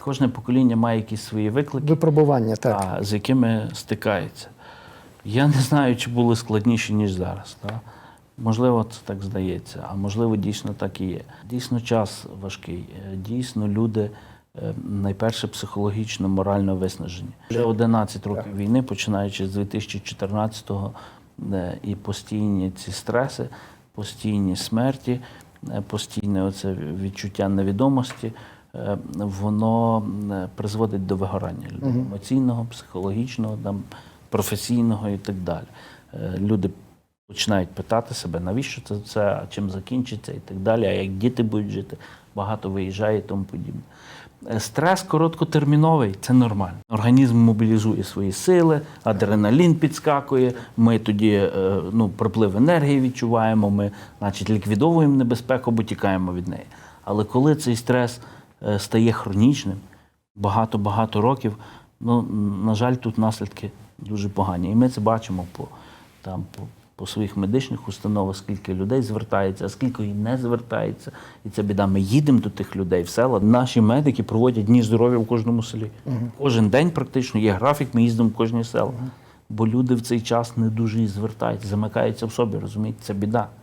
Кожне покоління має якісь свої виклики, Випробування, так. а, з якими стикається. Я не знаю, чи були складніші, ніж зараз. Да? Можливо, це так здається, а можливо, дійсно так і є. Дійсно, час важкий. Е, Дійсно, люди е, найперше психологічно, морально виснажені. Вже 11 років війни, починаючи з 2014-го, е, і постійні ці стреси, постійні смерті, постійне оце відчуття невідомості. Е, Воно е, призводить до вигорання людей емоційного, психологічного, там, професійного і так далі. Е, Люди починають питати себе, навіщо це все, а чим закінчиться і так далі, а як діти будуть жити, багато виїжджає і тому подібне. Стрес короткотерміновий це нормально. Організм мобілізує свої сили, адреналін підскакує. Ми тоді ну, приплив енергії відчуваємо. Ми, значить, ліквідовуємо небезпеку, бо тікаємо від неї. Але коли цей стрес стає хронічним, багато-багато років, ну, на жаль, тут наслідки дуже погані. І ми це бачимо по, там, по, по своїх медичних установах, скільки людей звертається, а скільки і не звертається. І це біда. Ми їдемо до тих людей в села. Наші медики проводять дні здоров'я в кожному селі. Кожен день практично є графік, ми їздимо в кожне село. Бо люди в цей час не дуже і звертаються, замикаються в собі, розумієте, це біда.